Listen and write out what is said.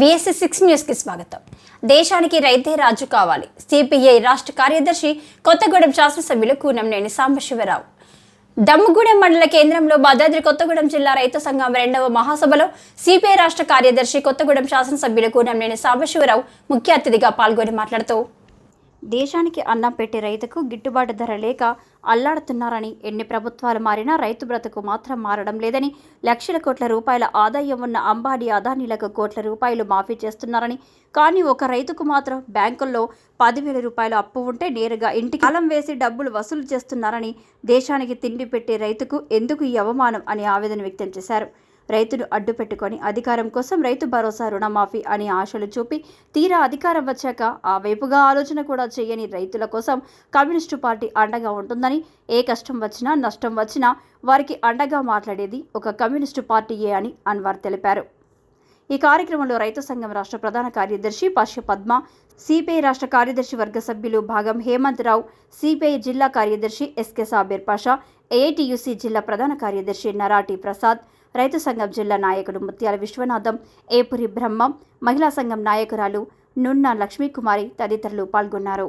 VSC six న్యూస్కి స్వాగతం. దేశానికి రైతే రాజు కావాలి. సిపిఐ రాష్ట్ర కార్యదర్శి కొత్తగూడెం శాసనసభ్యులు కూనంనేని సాంబశివరావు. దమ్ముగూడెం మండల కేంద్రంలో భద్రాద్రి కొత్తగూడెం జిల్లా రైతు సంఘం రెండవ మహాసభలో సిపిఐ రాష్ట్ర కార్యదర్శి కొత్తగూడెం శాసనసభ్యులు కూనంనేని సాంబశివరావు ముఖ్య అతిథిగా పాల్గొని మాట్లాడుతూ దేశానికి అన్నం పెట్టే రైతుకు గిట్టుబాటు ధర లేక అల్లాడుతున్నారని ఎన్ని ప్రభుత్వాలు మారినా రైతు బ్రతుకు మాత్రం మారడం లేదని లక్షల కోట్ల రూపాయల ఆదాయం ఉన్న అంబానీ అదానీలకు కోట్ల రూపాయలు మాఫీ చేస్తున్నారని. కానీ ఒక రైతుకు మాత్రం బ్యాంకుల్లో పదివేల రూపాయలు అప్పు ఉంటే నేరుగా ఇంటికి కాలం వేసి డబ్బులు వసూలు చేస్తున్నారని దేశానికి తిండి పెట్టే రైతుకు ఎందుకు ఈ అవమానం అని ఆవేదన వ్యక్తం చేశారు. రైతును అడ్డు పెట్టుకొని అధికారం కోసం రైతు భరోసా రుణమాఫీ అని ఆశలు చూపి తీరా అధికారం వచ్చాక ఆ వైపుగా ఆలోచన కూడా చేయని రైతుల కోసం కమ్యూనిస్టు పార్టీ అండగా ఉంటుందని ఏ కష్టం వచ్చినా నష్టం వచ్చినా వారికి అండగా మాట్లాడేది ఒక కమ్యూనిస్టు పార్టీయే అని అన్వర్ తెలిపారు. ఈ కార్యక్రమంలో రైతు సంఘం రాష్ట్ర ప్రధాన కార్యదర్శి పాష్య పద్మ సిపిఐ రాష్ట్ర కార్యదర్శి వర్గ సభ్యులు భాగం హేమంత్ రావు సిపిఐ జిల్లా కార్యదర్శి ఎస్కే సాబీర్ పాషా ఏఐటియుసి జిల్లా ప్రధాన కార్యదర్శి నరాటి ప్రసాద్ రైతు సంఘం జిల్లా నాయకుడు ముత్యాల విశ్వనాథం ఏపురి బ్రహ్మం మహిళా సంఘం నాయకురాలు నున్న లక్ష్మీకుమారి తదితరులు పాల్గొన్నారు.